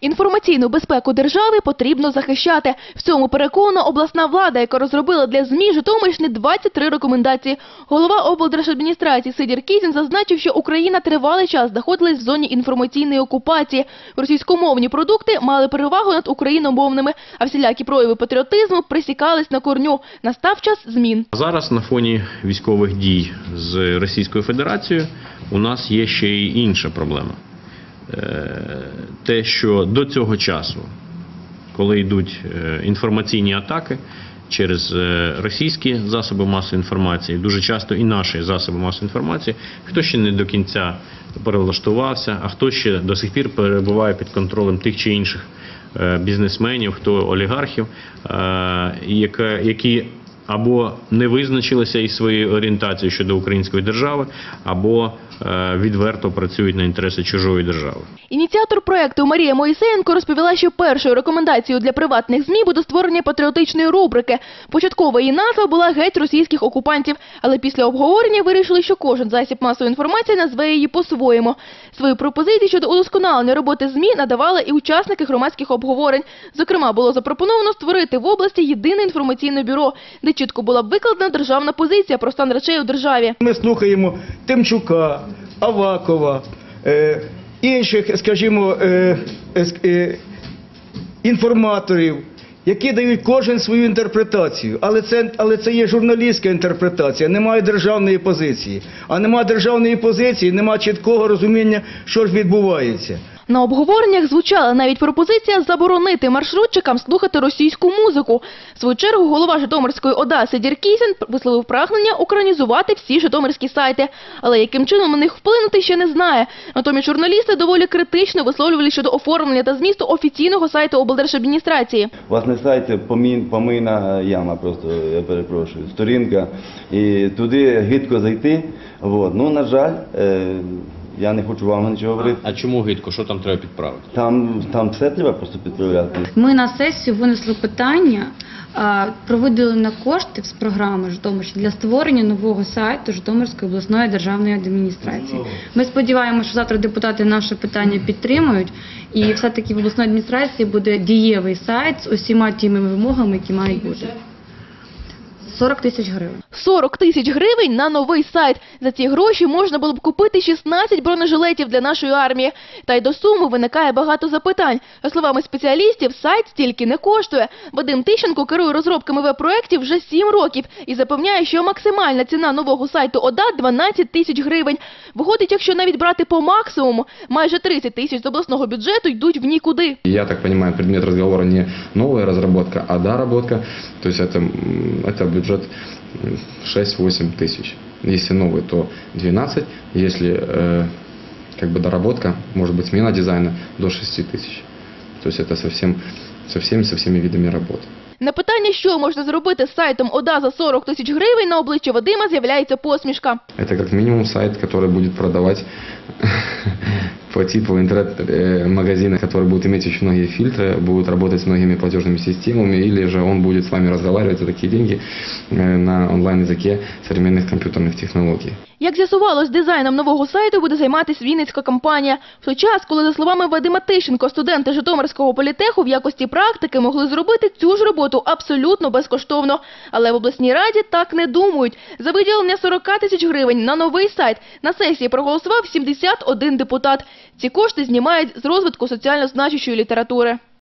Інформаційну безпеку держави потрібно захищати. В цьому переконана обласна влада, яка розробила для ЗМІ Житомирщини 23 рекомендації. Голова облдержадміністрації Сидір Кізін зазначив, що Україна тривалий час знаходилась в зоні інформаційної окупації. Російськомовні продукти мали перевагу над україномовними, а всілякі прояви патріотизму присікались на корню. Настав час змін. Зараз на фоні військових дій з Російською Федерацією у нас є ще й інша проблема. Е, Те, що до цього часу, коли йдуть е, інформаційні атаки через е, російські засоби масової інформації, дуже часто і наші засоби масової інформації, хто ще не до кінця перелаштувався, а хто ще до сих пір перебуває під контролем тих чи інших бізнесменів, хто олігархів, які або не визначилися із своєю орієнтацією щодо української держави, або е, відверто працюють на інтереси чужої держави. Ініціатор проекту Марія Моїсеєнко розповіла, що першою рекомендацією для приватних ЗМІ буде створення патріотичної рубрики. Початкова її назва була «Геть російських окупантів», але після обговорення вирішили, що кожен засіб масової інформації назве її по-своєму. Свої пропозиції щодо удосконалення роботи ЗМІ надавали і учасники громадських обговорень. Зокрема, було запропоновано створити в області єдине інформаційне бюро, де чітко була викладена державна позиція про стан речей у державі. Ми слухаємо Тимчука, Авакова, е, інших, скажімо, е, е, інформаторів, які дають кожен свою інтерпретацію. Але це, але це є журналістська інтерпретація, немає державної позиції. А немає державної позиції, немає чіткого розуміння, що ж відбувається. На обговореннях звучала навіть пропозиція заборонити маршрутчикам слухати російську музику. В свою чергу голова Житомирської ОДА Сидір Кізін висловив прагнення українізувати всі житомирські сайти. Але яким чином на них вплинути ще не знає. Натомість журналісти доволі критично висловлювали щодо оформлення та змісту офіційного сайту облдержадміністрації. На сайті помін, помийна яма, просто я перепрошую, сторінка. І туди гидко зайти. От. Ну, на жаль, е, я не хочу вам нічого говорити. А чому гидко? Що там треба підправити? Там, там все треба просто підправляти. Ми на сесію винесли питання а, про виділення коштів з програми Житомирщина для створення нового сайту Житомирської обласної державної адміністрації. Ми сподіваємося, що завтра депутати наше питання підтримують, і все-таки в обласної адміністрації буде дієвий сайт з усіма тими вимогами, які мають бути. 40 тисяч гривень. 40 тисяч гривень на новий сайт. За ці гроші можна було б купити 16 бронежилетів для нашої армії. Та й до суми виникає багато запитань. За словами спеціалістів, сайт стільки не коштує. Вадим Тищенко керує розробками веб-проєктів вже 7 років і запевняє, що максимальна ціна нового сайту ОДА – 12 тисяч гривень. Виходить, якщо навіть брати по максимуму, майже 30 тисяч з обласного бюджету йдуть в нікуди. Я так понимаю, предмет разговора не новая разработка, а доработка. То есть это, м, это бюджет м, 6-8 тысяч. Если новый, то 12. Если э, как бы доработка, может быть смена дизайна, до 6 тысяч. То есть это совсем, со всеми, со всеми видами работы. На питання, що можна зробити з сайтом ОДА за 40 тисяч гривень, на обличчі Вадима з'являється посмішка. Это как минимум сайт, который будет продавать по типу интернет-магазина, который будет иметь очень многие фильтры, будет работать с многими платежными системами, или же он будет с вами разговаривать за такие деньги э, на онлайн-языке современных компьютерных технологий. Як з'ясувалось, дизайном нового сайту буде займатися Вінницька компанія. В той час, коли, за словами Вадима Тищенко, студенти Житомирського політеху в якості практики могли зробити цю ж роботу абсолютно безкоштовно. Але в обласній раді так не думають. За виділення 40 тисяч гривень на новий сайт на сесії проголосував 71 депутат. Ці кошти знімають з розвитку соціально значущої літератури.